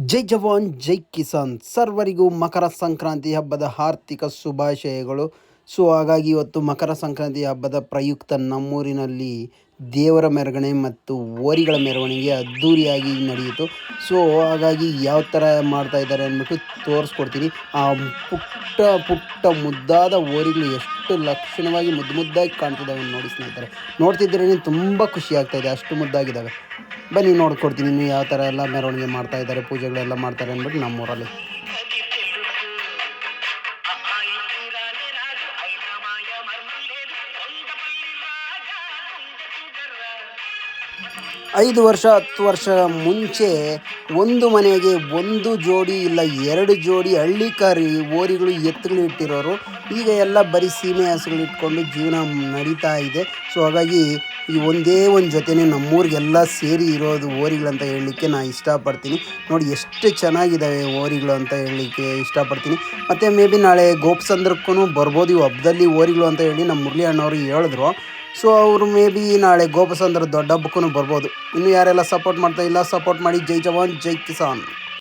ಜೈ ಜವಾನ್, ಜೈ ಕಿಸಾನ್. ಸರ್ವರಿಗೂ ಮಕರ ಸಂಕ್ರಾಂತಿ ಹಬ್ಬದ ಆರ್ಥಿಕ ಶುಭಾಶಯಗಳು. ಸೊ, ಹಾಗಾಗಿ ಇವತ್ತು ಮಕರ ಸಂಕ್ರಾಂತಿ ಹಬ್ಬದ ಪ್ರಯುಕ್ತ ನಮ್ಮೂರಿನಲ್ಲಿ ದೇವರ ಮೆರವಣಿಗೆ ಮತ್ತು ಓರಿಗಳ ಮೆರವಣಿಗೆ ಅದ್ಧೂರಿಯಾಗಿ ನಡೆಯಿತು. ಸೊ, ಹಾಗಾಗಿ ಯಾವ ಥರ ಮಾಡ್ತಾ ಇದ್ದಾರೆ ಅಂದ್ಬಿಟ್ಟು ತೋರಿಸ್ಕೊಡ್ತೀನಿ. ಆ ಪುಟ್ಟ ಪುಟ್ಟ ಮುದ್ದಾದ ಓರಿಗಳು ಎಷ್ಟು ಲಕ್ಷಣವಾಗಿ ಮುದ್ದು ಮುದ್ದಾಗಿ ಕಾಣ್ತಿದ್ದಾವೆ ನೋಡಿ ಸ್ನೇಹಿತರೆ. ನೋಡ್ತಿದ್ರೇ ತುಂಬ ಖುಷಿ ಆಗ್ತಾಯಿದೆ ಅಷ್ಟು ಮುದ್ದಾಗಿದ್ದಾವೆ. ಬನ್ನಿ ನೋಡ್ಕೊಡ್ತೀನಿ ನೀವು ಯಾವ ಥರ ಎಲ್ಲ ಮೆರವಣಿಗೆ ಮಾಡ್ತಾ ಇದ್ದಾರೆ ಪೂಜೆಗಳೆಲ್ಲ ಮಾಡ್ತಾರೆ ಅಂದ್ಬಿಟ್ಟು ನಮ್ಮೂರಲ್ಲಿ. ಐದು ವರ್ಷ, ಹತ್ತು ವರ್ಷ ಮುಂಚೆ ಒಂದು ಮನೆಗೆ ಒಂದು ಜೋಡಿ ಇಲ್ಲ, ಎರಡು ಜೋಡಿ ಹಳ್ಳಿಕಾರಿ ಓರಿಗಳು ಎತ್ತುಗಳು ಇಟ್ಟಿರೋರು. ಈಗ ಎಲ್ಲ ಬರೀ ಸೀಮೆ ಹಸುಗಳು ಇಟ್ಕೊಂಡು ಜೀವನ ನಡೀತಾ ಇದೆ. ಸೊ ಹಾಗಾಗಿ ಈ ಒಂದೇ ಒಂದು ಜೊತೆನೇ ನಮ್ಮೂರಿಗೆಲ್ಲ ಸೇರಿ ಇರೋದು ಓರಿಗಳಂತ ಹೇಳಲಿಕ್ಕೆ ನಾನು ಇಷ್ಟಪಡ್ತೀನಿ. ನೋಡಿ, ಎಷ್ಟು ಚೆನ್ನಾಗಿದ್ದಾವೆ ಓರಿಗಳು ಅಂತ ಹೇಳಲಿಕ್ಕೆ ಇಷ್ಟಪಡ್ತೀನಿ. ಮತ್ತು ಮೇ ಬಿ ನಾಳೆ ಗೋಪಸಂದ್ರಕ್ಕೂ ಬರ್ಬೋದು. ಇವು ಹಬ್ಬದಲ್ಲಿ ಓರಿಗಳು ಅಂತ ಹೇಳಿ ನಮ್ಮ ಮುರಳಿ ಅಣ್ಣವ್ರಿಗೆ ಹೇಳಿದ್ರು. ಸೊ ಅವರು ಮೇ ಬಿ ನಾಳೆ ಗೋಪಸಂದ್ರ ದೊಡ್ಡ ಹಬ್ಬಕ್ಕೂ ಬರ್ಬೋದು. ಇನ್ನು ಯಾರೆಲ್ಲ ಸಪೋರ್ಟ್ ಮಾಡ್ತಾ ಇಲ್ಲ ಸಪೋರ್ಟ್ ಮಾಡಿ, ಜೈ ಜವಾನ್, ಜೈ ಕಿಸಾನ್.